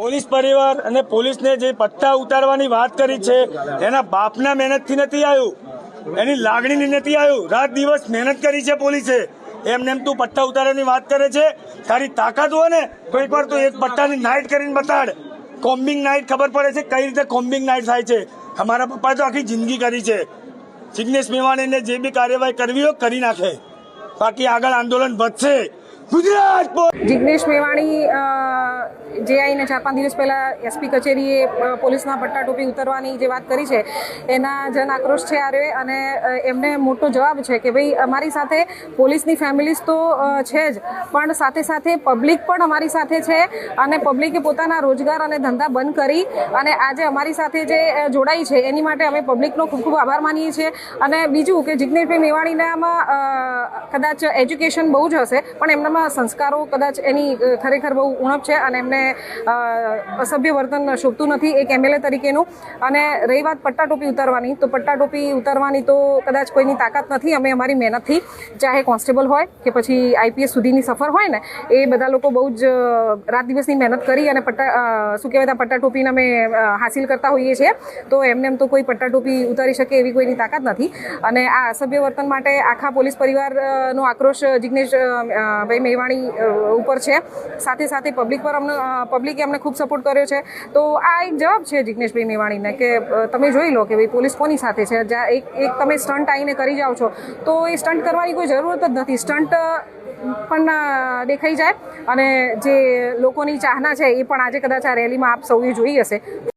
Police પરિવાર અને પોલીસને જે પટ્ટા ઉતારવાની વાત કરી છે, એના બાપના મહેનતથી નથી આવ્યું. એની લાગણીની નથી આવ્યું. રાત દિવસ મહેનત કરી છે પોલીસે. એમને એમ તું પટ્ટા ઉતારવાની વાત કરે છે. તારી તાકાત હોય ને, તો એકવાર તું એક પટ્ટાની નાઇટ કરીને બતાડ. કોમ્બિંગ નાઇટ ખબર પડે છે કઈ રીતે કોમ્બિંગ નાઇટ થાય છે. અમારા પપ્પા તો આખી જિંદગી કરી છે. જિગ્નેશ મેવાણીને જે બી કાર્યવાહી કરવી હોય કરી નાખે. બાકી આગળ આંદોલન વધશે. ગુજરાત જિગ્નેશ મેવાણી જે આવીને ચાર પાંચ દિવસ પહેલા એસપી કચેરીએ પોલીસના પટ્ટા ટોપી ઉતરવાની જે વાત કરી છે, એના જન આક્રોશ છે આરે અને એમને મોટો જવાબ છે કે ભાઈ, અમારી સાથે પોલીસની ફેમિલીઝ તો છે જ, પણ સાથે સાથે પબ્લિક પણ અમારી સાથે છે અને પબ્લિકે પોતાના રોજગાર અને ધંધા બંધ કરી અને આજે અમારી સાથે જે જોડાઈ છે, એની માટે અમે પબ્લિકનો ખૂબ ખૂબ આભાર માનીએ છીએ. અને બીજું કે જિજ્ઞેશભાઈ મેવાણીનામાં કદાચ એજ્યુકેશન બહુ જ હશે, પણ એમનામાં સંસ્કારો કદાચ એની ખરેખર બહુ ઉણપ છે અને એમને અસભ્ય વર્તન શોભતું નથી એક એમએલએ તરીકેનું. અને રહી વાત પટ્ટા ટોપી ઉતારવાની, તો પટ્ટા ટોપી ઉતારવાની તો કદાચ કોઈની તાકાત નથી, અમે અમારી મહેનતથી ચાહે કોન્સ્ટેબલ હોય કે પછી આઈપીએસ સુધીની સફર હોય ને, એ બધા લોકો બહુ જ રાત દિવસની મહેનત કરી અને પટ્ટા શું કહેવાય પટ્ટાટોપીને પટ્ટા ટોપીને અમે હાસિલ કરતા હોઈએ છીએ. તો એમને એમ તો કોઈ પટ્ટા ટોપી ઉતારી શકે એવી કોઈની તાકાત નથી. અને આ અસભ્ય વર્તન માટે આખા પોલીસ પરિવારનો આક્રોશ જિગ્નેશ ભાઈ મેવાણી ઉપર છે. સાથે સાથે પબ્લિક પર અમને પબ્લિકે અમને ખૂબ સપોર્ટ કર્યો છે. તો આ એક જવાબ છે જિજ્ઞેશભાઈ મેવાણીને કે તમે જોઈ લો કે ભાઈ પોલીસ કોની સાથે છે? જ્યાં એક એક તમે સ્ટન્ટ આવીને કરી જાઓ છો. તો એ સ્ટન્ટ કરવાની કોઈ જરૂરત જ નથી. સ્ટન્ટ પણ દેખાઈ જાય. અને જે લોકોની ચાહના છે એ પણ આજે કદાચ આ રેલીમાં આપ સૌએ જોઈ હશે.